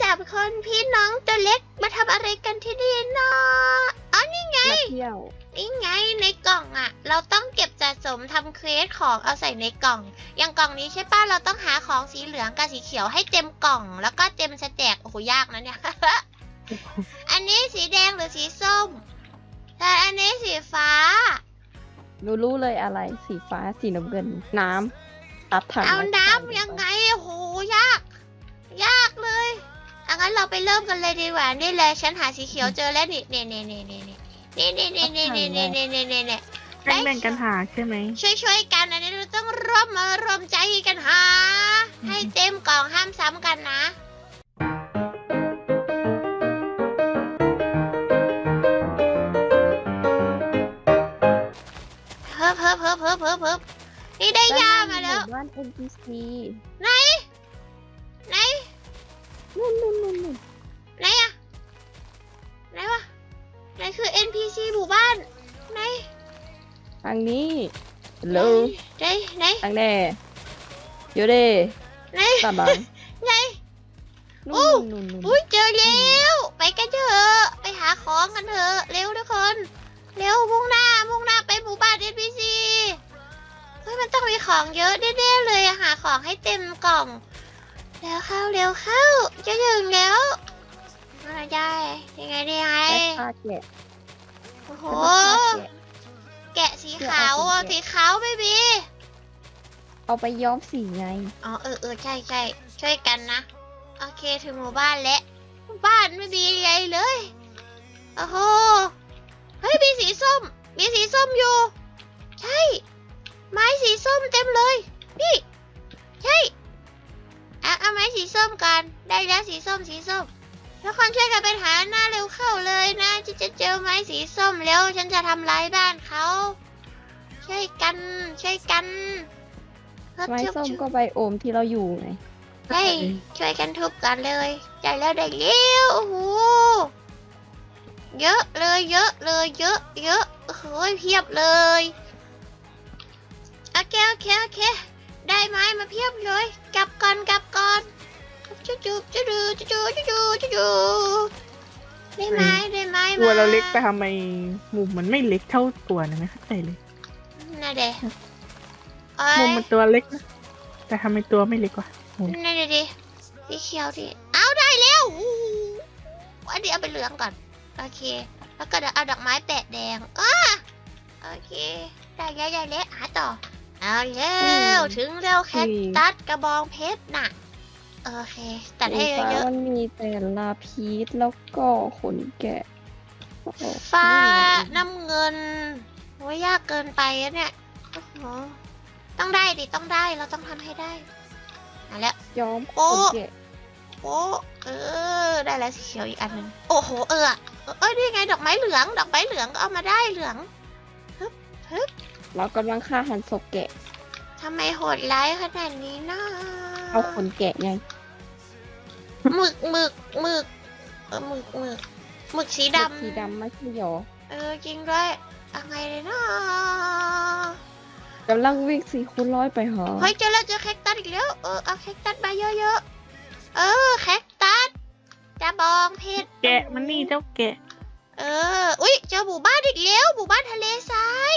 สามคนพี่น้องตัวเล็กมาทำอะไรกันที่นี่เนาะอ๋อนี่ไง มาเที่ยว นี่ไงในกล่องอะเราต้องเก็บสะสมทำเควสของเอาใส่ในกล่อง อย่างกล่องนี้ใช่ป้ะเราต้องหาของสีเหลืองกับสีเขียวให้เต็มกล่อง แล้วก็เต็มสแต็กโอ้โหยากนะเนี่ย อันนี้สีแดงหรือสีส้มแต่อันนี้สีฟ้า รู้รู้เลยอะไร สีฟ้า สีน้ำเงิน น้ำตัดถังเอาแล้วน้ำใส่ยังลไงปโอ้โหยาก ยากเลย อังั้นเราไปเริ่มกันเลยดีกว่านี่เลยฉันหาสีเขียวเจอแล้วนี่เน่เน่เน่เน่เน่เน่เน่เน่เน่เน่เน่เน่เน่เน่เน่แบ่งแบ่งกันหาใช่ไหมช่วยช่วยๆกันอันนี้เราต้องร่วมมารวมใจกันหาให้เต็มกล่องห้ามซ้ำกันนะเพิ่มเพิ่มเพิ่มเพิ่มเพิ่มเพิ่มนี่ได้ยามาแล้วด้นหน้หบ้าน NPC ไหนไหน นู่นนู่นนู่นนู่นไหนอะไหนวะไหนคือ NPC หมู่บ้านไหนทางนี้เลไหนไหนทางแน่เดี๋ยวเด้ไหนตาบังไหนโอ้นู่นนู่นนู่นอุ้ยเจอแล้วไปกันเถอะไปหาของกันเถอะเร็วทุกคนเร็วมุ่งหน้ามุ่งหน้าไปหมู่บ้าน NPC เฮ้ยมันต้องมีของเยอะแน่ๆเลยอะหาของให้เต็มกล่อง เร็วเข้าเร็วเข้าจะถึงแล้วอะไรได้ยังไงได้ไงได้ฆ่าแกะโอ้โหแล้วก็ฆ่าแกะแกะสีขาวอะเดี๋สียวเอาสีแกะขาวไม่มีเอาไปย้อมสีไง อ๋อเออเออใช่ใช่ช่วยกันนะ โอเคถึงหมู่บ้านแล้วบ้านไม่มีอะไรเลยโอ้โหเฮ้ยมีสีส้ม มีสีส้มอยู่ ใช่ ไม้สีส้มเต็มเลยนี่ ใช่เอาเอาไม้สีส้มกัน ได้แล้วสีส้มสีส้ม ทุกคนช่วยกันไปหาหน้าเร็วเข้าเลยนะจะจะเจอไม้สีส้มแล้วฉันจะทำลายบ้านเขาช่วยกันช่วยกันเพิ่ไม้ชึบส้มชึบก็ใบโอมที่เราอยู่ไงใช่ช่วยกันทุบกันเลยได้แล้วได้แล้วโอ้โหเยอะเลยเยอะเลยเยอะเยอะโอ้โหเพียบเลยโอเคโอเคโอเค ได้ไม้มาเพียบเลยกลับก่อนกลับก่อนจุ๊จุ๊จุ๊จุ๊จุ๊จุ๊จุ๊จุ๊จุ๊ได้ไม้ได้ไม้มาตัวเราเล็กแต่ทำไมมุมมันไม่เล็กเท่าตัวนะไม่เข้าใจเลยน่าเด้เอ้มุมยมันตัวเล็กนะแต่ทำไมตัวไม่เล็กวะนั่นดิสีเขียวดิเอาได้แล้วอู้อันนี้เอาไปเหลืองก่อน โอเค แล้วก็เดี๋ยวเอาดอกไม้แปะแดงอ้าโอเค ได้แล้วได้แล้วหาต่อ เอาแล้วอืม ถึงแล้วแคคตัสกระบองเพชรน่ะ โอเค ตัดให้สีฟ้าเยอะมันมีแต่ลาพีสแล้วก็ขนแกะโอ้โหๆ ฟ้าน้ำเงินโอ้ยยากเกินไปอะเนี่ยโอ้โหต้องได้ดิ ต้องได้เราต้องทำให้ได้เอาแล้ว ย้อมโอ้ขนแกะโอ้เออ ได้แล้วสีเขียวอีกอันหนึ่งโอ้โห เออเออเอ้ยนี่ไงดอกไม้เหลือง ดอกไม้เหลืองก็เอามาได้เหลือง เรากำลังฆ่าหันศพแกะ ทำไมโหดร้ายขนาดนี้นะเอาขนแกะไง หมึกหมึกหมึกเออหมึกหมึกหมึกสีดำสีดำไม่ใช่หรอเออจริงด้วยอะไรเลยนะกำลังวิ่งสี่คูณร้อยไปหอเฮ้ยเจอแล้วเจอแคคตัสอีกแล้วเออเอาแคคตัสมาเยอะๆเออแคคตัสจะบองเพชรแกะมันนี่เจ้าแกะ เออ อุ้ยเจอหมู่บ้านอีกแล้ว หมู่บ้านทะเลทราย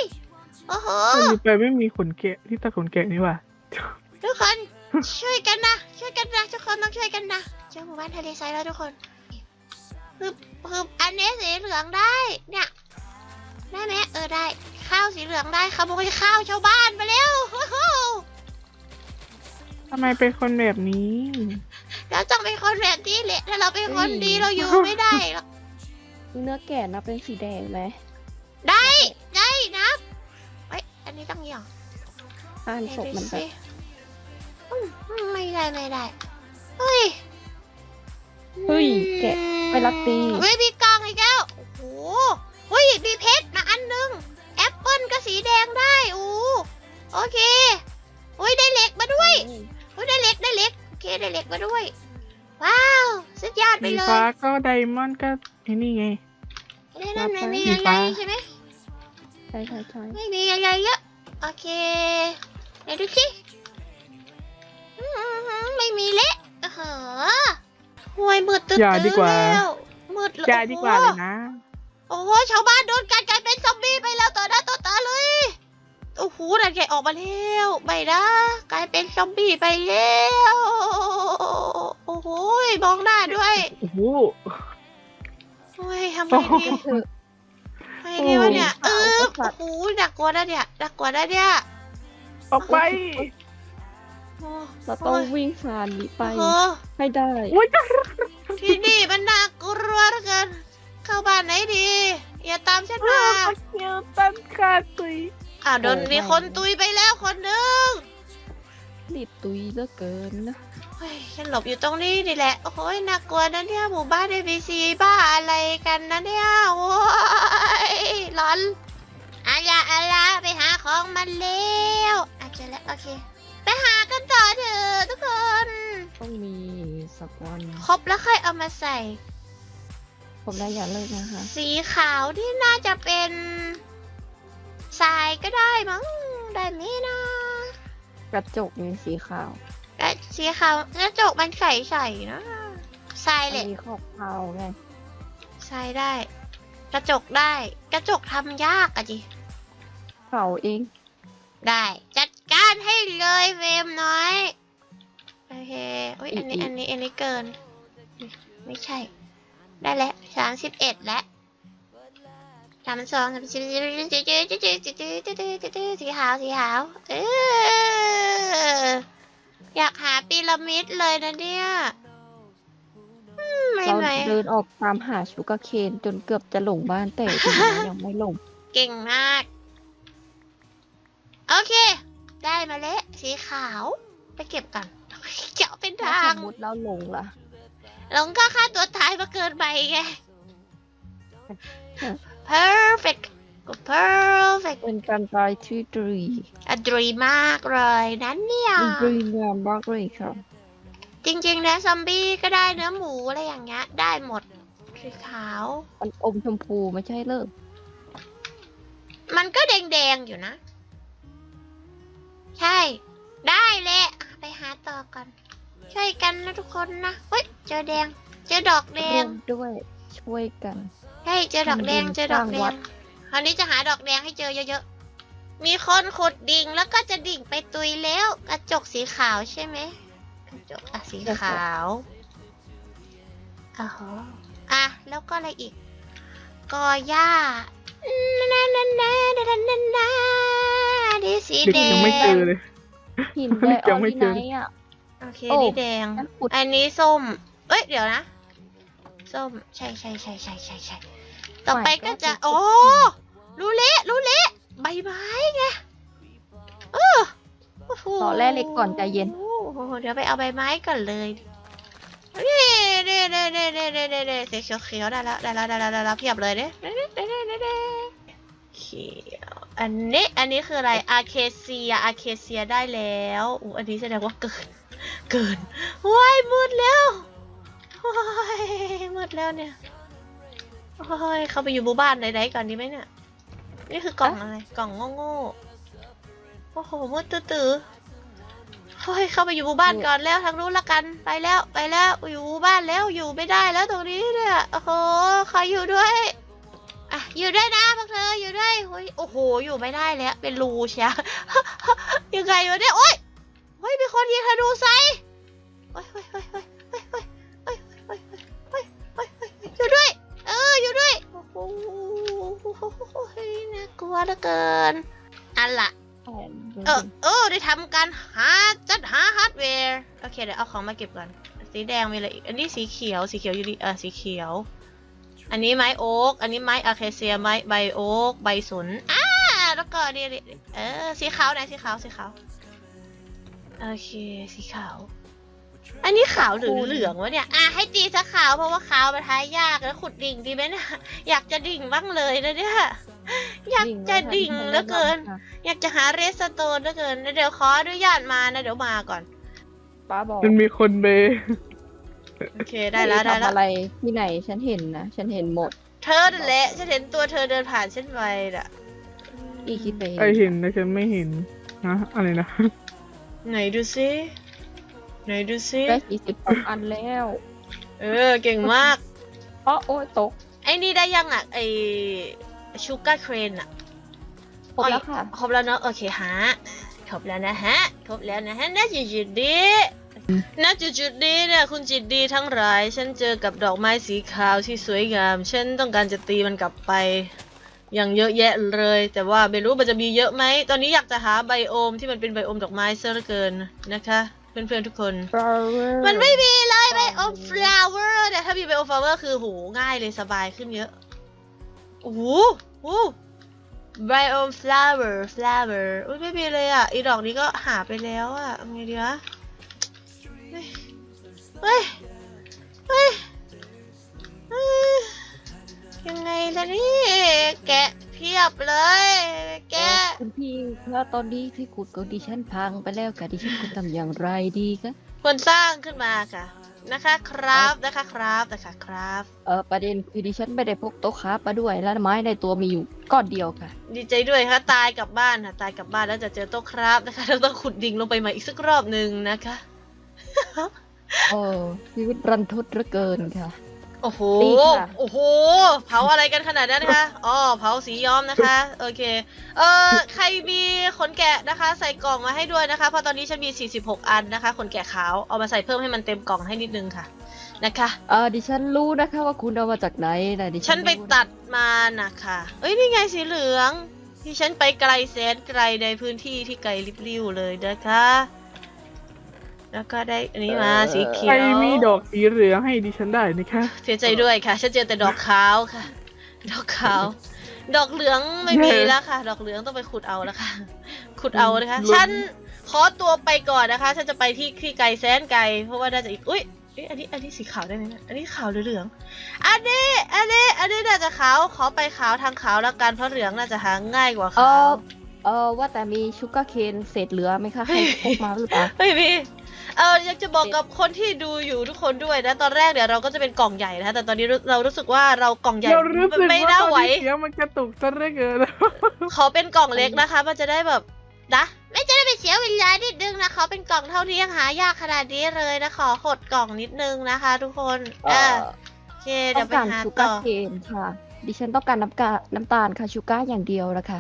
โอ้โห มันมีไปไม่มีขนแกะที่ตาขนแกะนี่ว่ะทุกคนช่วยกันนะ ช่วยกันนะ ทุกคนต้องช่วยกันนะเจอหมู่บ้านทะเลทรายแล้วทุกคนคือคืออันนี้สีเหลืองได้ เนี่ยได้ไหมเออได้ ข้าวสีเหลืองได้ขโมยข้าวชาวบ้านมาแล้วโอ้โหทำไมเป็นคนแบบนี้เราต้องเป็นคนแบบนี้แหละถ้าเราเป็นคนดีเราอยู่ไม่ได้หรอกเนื้อแกะนะเป็นสีแดงไหมได้ได้นะเอ้ย อันนี้ต้องอย่างฆ่าหันศพมันแบบอืมไม่ได้ไม่ได้เฮ้ยเฮ้ยแกะไปรักตีเฮ้ยมีกล่องอีกแล้วโอ้โหเฮ้ยมีเพชรมาอันหนึงแอปเปิลก็สีแดงได้โอ้โอเคโอ้ยได้เหล็กมาด้วยโอ้ยได้เหล็กได้เหล็กโอเคได้เหล็กมาด้วย ว้าวสุดยอดไปสีเลยฟ้าก็ไดมอนด์ก็ไอ้นี่ไงนี่นั่นไม่มีสีอะไรฟ้าใช่ไหมใช่ใช่ใช่ไม่มีอะไรเยอะโอ เคไหนดูสิอืมไม่มีเละโอ้โหห่วยมืดตื้ออย่าดีกว่า แล้วมืดอย่าดีกว่าเลยนะ โอ้โหชาวบ้านโดนกัดกลายเป็นซอมบี้ไปแล้วต่อหน้าต่อตาเลย โอ้โหนั่นไงออกมาแล้วไม่นะกลายเป็นซอมบี้ไปแล้ว โอ้โหมองหน้าด้วย โอ้โห โอ้ยทำไงโอ้โหดีเถอะทำไงดีวะเนี่ยโอ้เอโหอสัตว์โอ้โหน่ากลัวนะเนี่ยน่ากลัวนะเนี่ยออกไปโอ้เราต้องวิ่งผ่านนี้ไปโอ้ให้ได้อุ้ยที่นี่มันน่ากลัวเหลือเกินเข้าบ้านไหนดี อย่าตามฉันมาเกี่ยวตันขาดตุยอ้าวโดนมีคนตุยไปแล้วคนหนึ่งรีบตุยเหลือเกินนะ เฮ้ยฉันหลบอยู่ตรงนี้นี่แหละ โอ้ยน่ากลัวนะเนี่ยหมู่บ้าน ABC บ้าอะไรกันนะเนี่ย โอ้ยร้อนอาลาอาลาไปหาของมันเร็วอะเจอแล้วโอเค ไปหากันต่อเถอะทุกคน ต้องมีสักวันครบแล้วค่อยเอามาใส่ ผมได้อย่าเลิกนะคะ สีขาวที่น่าจะเป็นทรายก็ได้มั้ง ได้ไหมนะ กระจกมีสีขาวแต่ สีขาวกระจกมันใสๆนะทรายแหละมีขอบขาวไงทรายได้ กระจกได้ กระจกทำยากอะจิขาวเองได้ จัดการให้เลยเวมน้อยโอเคโอ้ยอันนี้อันนี้อันนี้เกิน ไม่ใช่ ได้แล้วสามสิบเอ็ดแล้วสามสองสามสิบสีขาวสีขาวเออ อยากหาพีระมิดเลยนะเนี่ยอืมไม่เราไหมเดินออกตามหาชูกาเคนจนเกือบจะหลงบ้านแต่ทีนี้ยังไม่หลง เก่งมาก โอเค ได้มาแล้วสีขาว ไปเก็บกันเจาะเป็นถ้าทาสง มมติเราหลงล่ะหลงก็ฆ่าตัวตายมาเกินไปไง perfect ก็ perfect เป็นการตายที่ดีอดรีมากเลยนั้นเนี่ยดีงามมากเลยครับ จริงๆนะซอมบี้ก็ได้เนื้อหมูอะไรอย่างเงี้ย ได้หมดสีขาวมันอมชมพูไม่ใช่เลิกมันก็แดงๆอยู่นะ ใช่ ได้แหละไปหาต่อก่อน ช่วยกันนะทุกคนนะเฮ้ยเจอแดง เจอดอกแดร่วงมด้วยช่วยกันเฮ้ยเจอดอกแดงทำบุญเจอดอกแดสร้างวังด คราวนี้จะหาดอกแดงให้เจอเยอะๆ มีคนขุดดิ่งแล้วก็จะดิ่งไปตุยแล้ว กระจกสีขาวใช่ไหมกระจกอะสีขาวอ้าวอะแล้วก็อะไรอีก กอหญ้านานานานานานานาดีสีเด็กแดงยังไม่เจอเลย หินได้อยัองไม่ที่เจไหนออะ โอเคโอ้ นี่แดงงั้นขุดอันนี้ส้ม เอ้ยเดี๋ยวนะ ส้ม ใช่ใช่ใช่ใช่ใช่ใช่ ต่อไปก็จะ โอ้รู้เละรู้เละใบไม้ไงเออโโหต่อแร่เหล็กก่อนใจเย็น โอ้โหเดี๋ยวไปเอาใบไม้ก่อนเลยนี่นี่นี่นี่นี่นี่นี่นี่สีเขียวเขียวได้แล้วได้แล้วได้แล้วได้แล้วเพียบเลยเนี่ยนี่นี่นี่นี่นี่เขียวอันนี้อันนี้คืออะไรอาเคเซียอาเคเซียได้แล้วอู้อันนี้แสดงว่าเกินเกินว้ายมืดแล้วว้ายมืดแล้วเนี่ย โอ้ย เข้าไปอยู่หมู่บ้านไหนๆก่อนดีไหมเนี่ย นี่คือกล่องอะไร กล่องโง่ๆ โอ้โหมืดตื้อๆเฮ้ย เข้าไปอยู่หมู่บ้านก่อนแล้วทางนู้นละกัน ไปแล้ว ไปแล้ว อยู่หมู่บ้านแล้ว อยู่ไม่ได้แล้วตรงนี้เนี่ย โอ้โห ขออยู่ด้วย อะ อยู่ด้วยนะพวกเธอ อยู่ด้วยเฮ้ยโอ้โห อยู่ไม่ได้แล้ว เป็นรูเชียยังไงวะเนี่ย โอ๊ย เฮ้ย มีคนยิงธนูใส่เฮ้ยเฮ้ยเฮ้ยเฮ้ยเฮ้ยเฮ้ย น่ากลัวเหลือเกินอันละเออเออได้ทำการหาจัดหาฮาร์ดแวร์โอเคเดี๋ยวเอาของมาเก็บก่อนสีแดงมีอะไรอีกอันนี้สีเขียวสีเขียวอยู่ดีเออสีเขียว อันนี้ไม้โอ๊กอันนี้ไม้อะเคเซียไม้ใบโอ๊กใบสนอ่าแล้วก็นี่เออสีขาวไหนสีขาวสีขาวโอเคสีขาว อันนี้ขาวหรือเหลืองวะเนี่ย อะให้ตีซะขาวเพราะว่าขาวมันทายยากแล้วขุดดิ่งดีไหมเนี่ยอยากจะดิ่งบ้างเลยนะเนี่ย อยากจะดิ่งเหลือเกิน อยากจะหาเรสโตนเหลือเกิน เดี๋ยวขออนุญาตมานะ เดี๋ยวมาก่อน ป้าบอกมันมีคนเบโอเคได้แล้วได้ทำแล้วอะไรที่ไหนฉันเห็นนะ ฉันเห็นหมด เธอนั่นแหละฉันเห็นตัวเธอเดินผ่านฉันไปน่ะอีคิดไปไอเห็นนะฉันไม่เห็นนะอะไรนะ ไหนดูซิ ไหนดูซิได้สี่สิบหกอันแล้ว เออ เก่งมากอ๋อโอ้ยตก ไอ้นี่ได้ยังอะ ไอชูการ์เครนอะ ครบแล้วค่ะ ครบแล้วเนอะโอเคฮะ ครบแล้วนะฮะ ครบแล้วนะฮะน่าจุดจุดๆดีน่าจุดจุดๆดีเนี่ยคุณจิตดีทั้งหลาย ฉันเจอกับดอกไม้สีขาวที่สวยงาม ฉันต้องการจะตีมันกลับไป อย่างเยอะแยะเลย แต่ว่าไม่รู้มันจะมีเยอะไหม ตอนนี้อยากจะหาไบโอมที่มันเป็นไบโอมดอกไม้ซะเหลือเกินนะคะ เพื่อนๆทุกคน flower มันไม่มีเลยไบโอม flower แต่ถ้ามีไบโอม flower คือโหง่ายเลยสบายขึ้นเยอะโอ้โหโอ้ไบโอม flower flower อุ้ยไม่มีเลยอะอีดอกนี้ก็หาไปแล้วอะเอาไงดีวะเฮ้ยเฮ้ยเฮ้ยเฮ้ยยังไงล่ะนี่แกะเพียบเลยแกะคุณพี่แล้วตอนนี้ที่ขุดของดิฉันพังไปแล้วค่ะดิฉันควรทำอย่างไรดีคะควรสร้างขึ้นมาค่ะ นะคะครับนะคะครับนะคะครับ เออประเด็นคือดิฉันไม่ได้พกโต๊ะค้ามาด้วยและไม้ในตัวมีอยู่ก้อนเดียวค่ะ ดีใจด้วยค่ะตายกลับบ้านค่ะตายกลับบ้านแล้วจะเจอโต๊ะครับนะคะเราต้องขุดดิ่งลงไปใหม่อีกสักรอบหนึ่งนะคะ โอ้ชีวิตรันทดเหลือเกินค่ะ โอ้โห ดีค่ะ โอ้โห เผาอะไรกันขนาดนั้นนะคะ อ๋อ เผาสีย้อมนะคะ โอเค เอ่อ ใครมีขนแกะนะคะ ใส่กล่องมาให้ด้วยนะคะ เพราะตอนนี้ฉันมี 46 อันนะคะ ขนแกะขาว เอามาใส่เพิ่มให้มันเต็มกล่องให้นิดนึงค่ะ นะคะ เออดิฉันรู้นะคะว่าคุณเอามาจากไหนนะดิฉัฉันไปรู้ะตัดมานะคะเอ้ย นี่ไงสีเหลือง ที่ฉันไปไกลแสนไกลในพื้นที่ที่ไกลลิบลิ่วเลยนะคะ แล้วก็ได้อันนี้มาสีเขีใคยรวมีดอกสีเหลืองให้ดิฉันได้นะคะเสียใจด้วยค่ะฉันเจอแต่ดอกขาวค่ะ ดอกขาว ดอกเหลืองไม่มีแล้วค่ะ ดอกเหลืองต้องไปขุดเอาแล้วค่ะ ขุดเอานะคะฉันขอตัวไปก่อนนะคะ ฉันจะไปที่ที่ไกลแสนไกล เพราะว่าน่าจะอีกอุ้ยเอ๊ะอันนี้อันนี้สีขาวได้ไหมเนี่ยอันนี้ขาวหรือเหลือง อันนี้ อันนี้ อันนี้น่าจะขาว ขอไปขาวทางขาวแล้วกันเพราะเหลืองน่าจะหาง่ายกว่าเอขาวอเออว่าแต่มีชูการ์เคนเศษเหลือไหมคะให้พกมาหรือเปล่า ไม่มี เอออยากจะบอกกับคนที่ดูอยู่ทุกคนด้วยนะ ตอนแรกเนี่ยเราก็จะเป็นกล่องใหญ่นะแต่ตอนนี้เรารู้สึกว่าเรากล่องใหญ่เรารู้สึกไม่ว่าน่าตอนไหวนี้เสียงมันกระตุกซะเหลือเกินขอเป็นกล่องเล็กนะคะ มันจะได้แบบนะไม่จะได้ไปเสียเวลานิดนึงนะขอเป็นกล่องเท่านี้ยังหายากขนาดนี้เลยนะขอหดกล่องนิดนึงนะคะ ทุกคนเออะอโอเคต้เดี๋อยงวไปการหาชูต่การ์อเคนค่ะ ดิฉันต้องการน้ำกาน้ำตาลค่ะชูการ์อย่างเดียวนะคะ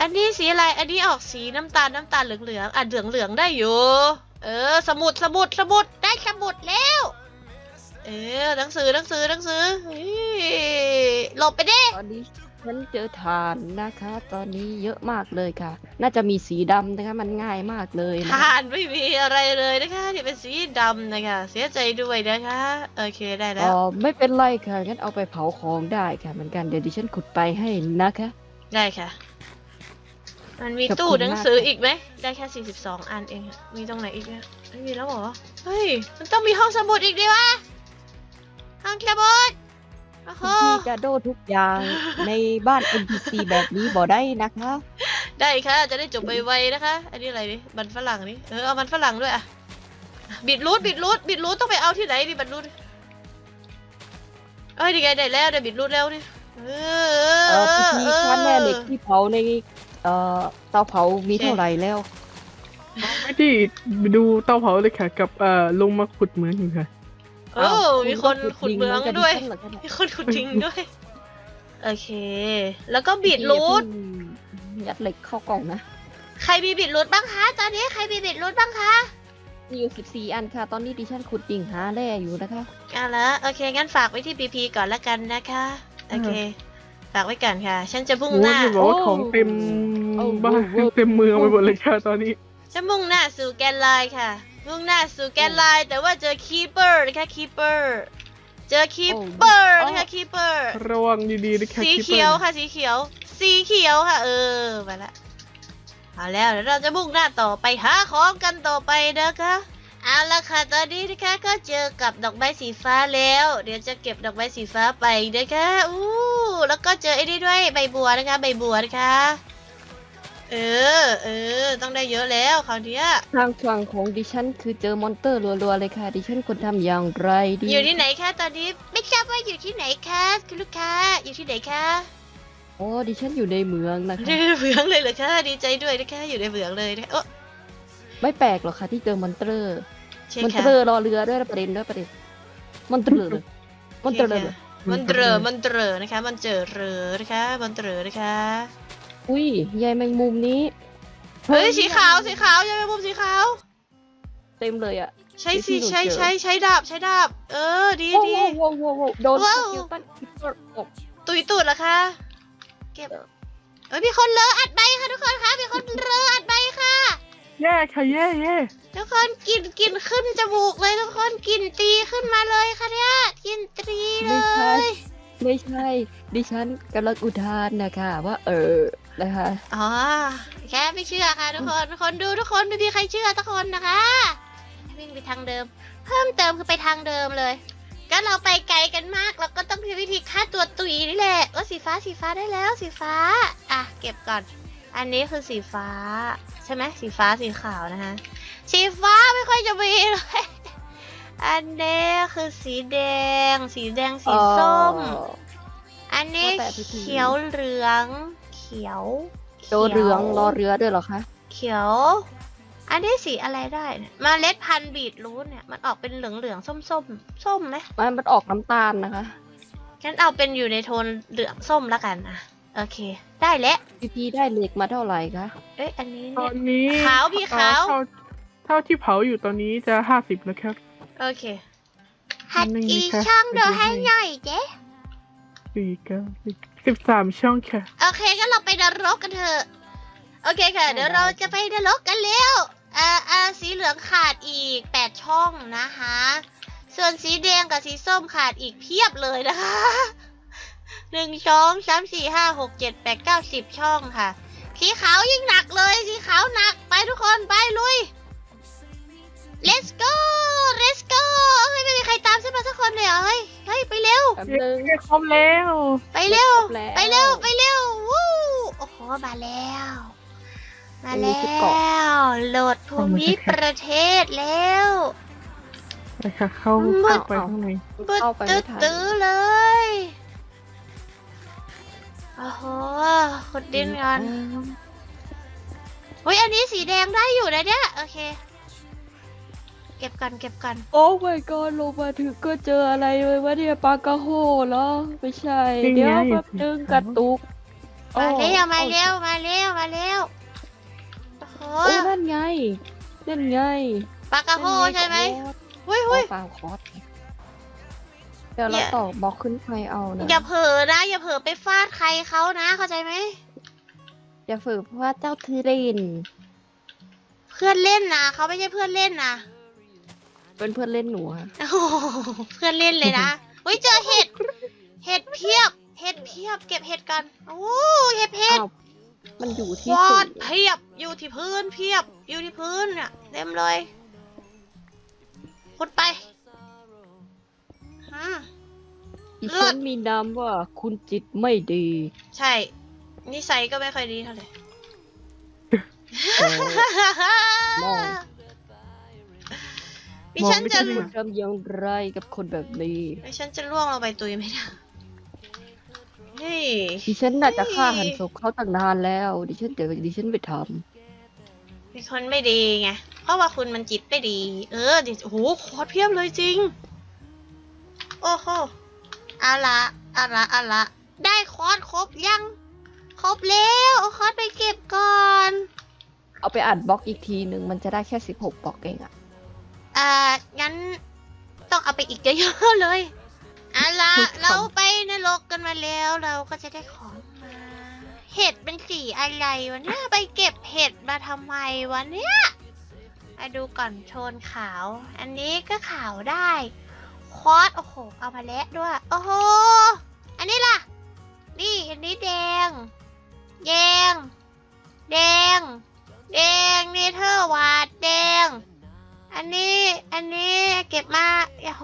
อันนี้สีอะไรอันนี้ออกสีน้ำตาลน้ำตาลเหลืองๆอะเหลืองๆได้อยู่ เออ สมุดสมุดสมุดได้สมุดแล้ว เออหนังสือหนังสือหนังสือเฮ้ยหลบไปดิตอนนี้ฉันเจอฐานนะคะ ตอนนี้เยอะมากเลยค่ะ น่าจะมีสีดำนะคะมันง่ายมากเลยนะผ่านไม่มีอะไรเลยนะคะที่เป็นสีดำนะคะ เสียใจด้วยนะคะ โอเคได้แล้อ๋วอไม่เป็นไรค่ะงั้นเอาไปเผาของได้ค่ะเหมือนกันเดี๋ยวดิฉันขุดไปให้นะคะ ได้ค่ะ มันมีขอบคุณตู้หนังสือมากค่ะอีกไหม ได้แค่ 42 อันเองอะมีตรงไหนอีกเนี่ยไม่มีแล้วเหรอ เฮ้ย มันต้องมีห้องสมุดอีกดิวะ ห้องสมุดโอ้โหคุณพี่จะโดทุกอย่างในบ้าน NPC แบบนี้บ่ได้นะคะ ได้ค่ะ จะได้จบไวๆนะคะ อันนี้อะไรนี่มันฝรั่งนี่ เออ เอามันฝรั่งด้วยอะบิดรูทบิดรูทบิดรูทต้องไปเอาที่ไหนดิบิดรูทเอ้ยดีไงได้แล้วได้บิดรูทแล้วนี่เอเออคุณพี่คะแม่เหล็กอที่เผาในเอ่อเตาเผามีเท่าไหร่แล้ว ไม่ที่ดูเตาเผาเลยค่ะ กับเอ่อลงมาขุดเหมืองอยู่ค่ะ โอ้ อ้าวมีคนขุดณเหมืองก็ด้วยดิฉันเหรอคะเนี่ยมีคนขุดทิ้งด้วย โอเค แล้วก็บิดรูทพี่อย่าเพิ่งยัดเหล็กเข้ากล่องนะ ใครมีบิดรูทบ้างคะ ตอนนี้ใครมีบิดรูทบ้างคะมีอยู่14อันค่ะ ตอนนี้ดิฉันขุดดิ่งหาแร่อยู่นะคะ เอาละโอเค งั้นฝากไว้ที่ BP ก่อนละกันนะคะ โอเค ฝากไว้ก่อนค่ะ ฉันจะพุ่งโอ้หยน้าจะบอกว่าโอ้ของเต็มโอ้บ้านโอ้เต็มเมืองไปหมดเลยค่ะตอนนี้ ฉันมุ่งหน้าสู่แกนไลน์ค่ะ มุ่งหน้าสู่แกนไลน์แต่ว่าเจอคีเปอร์นะคะคีเปอร์เจอคีเปอร์นะคะคีเปอร์ ระวังดีๆนะคะสีคิปปอร์เขียวค่ะ สีเขียว สีเขียวค่ะ เออมาละเอาแล้วเดี๋ยวเราจะมุ่งหน้าต่อไปหาของกันต่อไปนะคะ เอาละค่ะตอนนี้นะคะก็เจอกับดอกไม้สีฟ้าแล้ว เดี๋ยวจะเก็บดอกไม้สีฟ้าไปนะคะอู้แล้วก็เจอไอ้นี่ด้วยใบบัวนะคะ ใบบัวนะคะเออเออต้องได้เยอะแล้วคราวเนี้ยทางฝั่งของดิฉันคือเจอมอนเตอร์รัวๆเลยค่ะ ดิฉันควรทำอย่างไรดีอยู่ที่ไหนคะตอนนี้ไม่ทราบว่าอยู่ที่ไหนคะคุณลูกค้าอยู่ที่ไหนคะโอ้ดิฉันอยู่ในเมืองนะคะในเหมืองเลยเหรอคะดีใจด้วยนะคะอยู่ในเหมืองเลยนะคะโอ้ ไม่แปลกหรอกค่ะที่เจอมอนเตอร์ใช่มอนค่ะเตอร์รอเรือด้วยนะประเด็นด้วยประเด็นมันเตรอเลยมันเตรอเลย มันเตรอมันเตรอนะคะ มันเจอเรอนะคะมันเตรอนะคะ อุ้ยยายแมงมุมนี้เฮ้ยสีขาวสีขาวยังไม่มุมสีขาว เต็มเลยอะ ใช้สิที่หนูใช้เจอ ใช้ใช้ดาบใช้ดาบ เออดีโอ้ดีโหโว้โหโว้โหโดนว้าว สกิลตันคิปเปอร์ตก ตุยตูดเหรอคะ เก็บเอ้ยมีคนเลอะอัดใบค่ะทุกคนคะมีคนเลอะอัดใบค่ะ แย่ค่ะแย่แย่ทุกคนกินกินขึ้นจมูกเลยทุกคนกินตีขึ้นมาเลยค่ะเนี่ยกินตรีเลไม่ใช่ ย ไม่ใช่ ดิฉันกำลังอุทานนะคะว่าเออนะคะ อ๋อแค่ไม่เชื่อค่ะทุกคนทุกคนดูทุกคนไม่มีใครเชื่อทุกคนนะคะวิ่งไปทางเดิม เพิ่มเติมคือไปทางเดิมเลย ก็เราไปไกลกันมากเราก็ต้องมีวิธีฆ่าตัวตุยนี่แหละว่าสีฟ้าสีฟ้าได้แล้วสีฟ้า อะ เก็บก่อน อันนี้คือสีฟ้า ใช่ไหมสีฟ้าสีขาวนะคะ สีฟ้าไม่ค่อยจะมีเลยอันนี้คือสีแดง สีแดงสีส้มเอ่ออันนี้ว่าแต่พิธีเขียวเหลือง เขียวโดนเรืองขียวรอเรือด้วยเหรอคะ เขียว อันนี้สีอะไรได้เนี่ยเมาเล็ดพันธุ์บีทรูทเนี่ยมันออกเป็นเหลืองเหลืองๆส้มส้มๆส้มไหมมันมันออกน้ำตาลนะคะงั้นเอาเป็นอยู่ในโทนเหลืองส้มแล้วกันอะ โอเค ได้แล้วพีพีได้เหล็กมาเท่าไหร่คะเอ้ยอันนี้ตอเนี่ยนนี้ขาวพี่ขาวเอ่อเท่าเท่าที่เผาอยู่ตอนนี้จะห้าสิบแล้วครับ โอเค หัดอันนี้อีค่ะ ช่องเดอไปดูให้ให้หน่อยเจ๊สี่เก้าสิบสามช่องค่ะ โอเคก็เราไปนรกกันเถอะ โอเคค่ะ เดี๋ยวเราจะไปนรกกันแล้วอ่าอ่าสีเหลืองขาดอีกแปดช่องนะคะ ส่วนสีแดงกับสีส้มขาดอีกเพียบเลยนะคะ หนึ่งสองสามสี่ห้าหกเจ็ดแปดเก้าสิบช่องค่ะ สีขาวยิ่งหนักเลย สีขาวหนักไปทุกคนไปลุย let's go let's go เฮ้ยไม่มีใครตามฉันมาสักคนเลยเหรอเฮ้ยเฮ้ยไปเร็ว แป๊บเย้นึง ครบแล้ว ไปเร็ว ครบแล้วไปเร็ว ไปเร็ว วู้โอ้โห มาแล้ว มามีแล้ชุดเกาะ ว โหลดภูมิประเทศแล้ว ไปค่ะเข้ามืดเข้าไปข้างใน บึดเข้าไปตื้ไม่อทัน ตื้อเลย โอ้โหขุดดินกันอุ้ยอันนี้สีแดงได้อยู่นะเนี่ย โอเค เก็บกันเก็บกัน โอ้ my god ลงมาถึงก็เจออะไรเลยวะเนี่ยปลากระโหเหรอ ไม่ใช่ นี่ไง เดี๋ยวแป๊บนึงสีขาวกระตุกมาเร็วมาโอ้เร็วมาเร็วมาเร็วโอ้โหโอ้นั่นไงนั่นไงปลากระโหใช่ไหมหุ้หุ้ยยหุ้ยเปล่าคอสเดี๋ยวเราอย่าต่อบล็อกขึ้นไปเอานะอย่าเผลอนะ อย่าเผลอไปฟาดใครเขานะ เข้าใจไหมอย่าฝืนเพราะว่าเจ้าทีเรนเพื่อนเล่นนะเขาไม่ใช่เพื่อนเล่นนะเป็นเพื่อนเล่นหนูค่ะโอ้โหเพื่อนเล่นเลยนะเฮ้ยเจอเห็ดเห็ดเพียบ เห็ดเพียบ เก็บเห็ดกันโอ้เห็ดเห็ดอ้าวมันอยู่ที่วอสูดงเพียบอยู่ที่พื้นเพียบอยู่ที่พื้นเนี่ยเต็มเลยขุดไป ฮะดิเลิฉัศ นมีนามว่าคุณจิตไม่ดีใช่ นิสัยก็ไม่ค่อยดีเท่าไหร่ เออมองดิฉันจะคุณทำอย่างไรกับคนแบบนี้ดิฉันจะล่วงลงไปตุยไม่ได้เฮ้ย ดิฉันน่าจะฆ่าหันศพเขาตั้งนานแล้ว ดิฉันเดี๋ยวดิฉันไปทเป็นคนไม่ดีไง เพราะว่าคุณมันจิตไม่ดี เออดิโอ้โหคอร์สเพียบเลยจริง โอ้โหเอาละเอาละเอาละได้คอร์สครบยัง ครบแล้วเอาคอร์สไปเก็บก่อนำเอาไปอัดบล็อกอีกทีหนึ่งมันจะได้แค่สิบหกบล็อกเองอะอ่า งั้น ต้องเอาไปอีกเยอะๆเลยเอาละเราไปนรกกันมาแล้วเราก็จะได้ของมา เห็ดเป็นสีอะไรวะเนี่ยไปเก็บเห็ดมาทำไมวะเนี่ยมาดูก่อนโทนขาว อันนี้ก็ขาวได้ คอตโอ้โห เอามาแล้วด้วย โอ้โห อันนี้ล่ะ นี่ อันนี้แดง แดง แดง แดงเนเธอวาดแดง อันนี้ อันนี้เก็บมา โอ้โห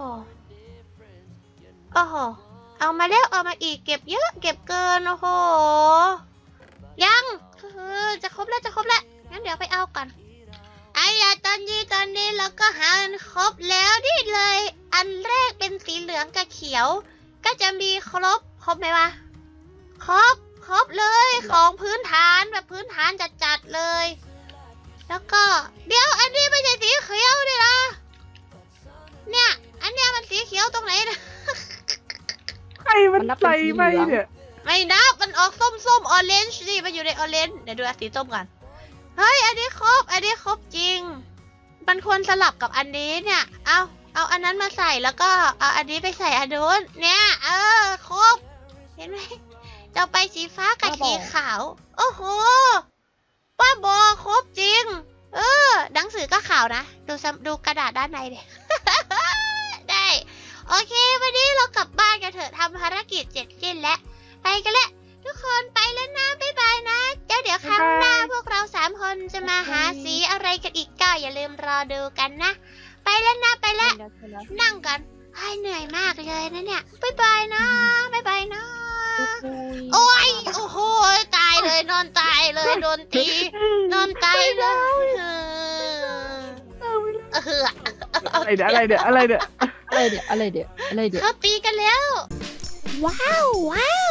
โอ้โห เอามาแล้วเอามาอีก เก็บเยอะ เก็บเกิน โอ้โห ยังเออจะครบแล้วจะครบแล้ว งั้นเดี๋ยวไปเอาก่อนไอ้ยาตอนนี้ตอนนี้เราก็หาครบแล้วนี่เลย อันแรกเป็นสีเหลืองกับเขียว ก็จะมีครบ ครบไหมวะ ครบ ครบเลยของพื้นฐานแบบพื้นฐานจัดๆเลย แล้วก็เดี๋ยวอันนี้ไม่ใช่สีเขียวนี่นะเนี่ย อันเนี้ยมันสีเขียวยวตรงไหนนะใครมันมันนับเป็นใส่สีไปเหลืองเนี่ย ไม่นับมันออกส้มส้มออเรนจ์สิมันอยู่ในออเรนจ์เดี๋ยวดูสีส้มกันเฮ้ยอันนี้ครบ อันนี้ครบจริง มันควรสลับกับอันนี้เนี่ย เอา เอาอันนั้นมาใส่แล้วก็เอาอันนี้ไปใส่อันนู้นเนี่ย เออครบ เห็นไหมจะไปสีฟ้ากับสีขาว โอ้โหป้าบอครบจริง เออหนังสือก็ขาวนะ ดูดูกระดาษด้านในเดได้ โอเค วันนี้เรากลับบ้านกันเถอะทำภารกิจเสร็จสิ้นแล้ว ไปกันแล้วทุกคนไปแล้วนะบ๊ายบายนะเดี๋ยวเดี๋ยวครั้งหน้าพวกเราสามคนจะมาหาสีอะไรกันอีกก็อย่าลืมรอดูกันนะ ไปแล้วนะไปแล้ว นั่งกันให้เหนื่อยมากเลยนะเนี่ยบ๊ายบายนะบ๊ายบายนะ โอ้ยโอ้โหตายเลยนอนตายเลยโดนตี นอนตายเลยเออเอออะไรเนี่ยอะไรเนี่ยอะไรเนี่ยอะไรเดี๋ยวอะไรเดี๋ยวอะไรเดี๋ยวเขาตีกันแล้ว ว้าวว้าว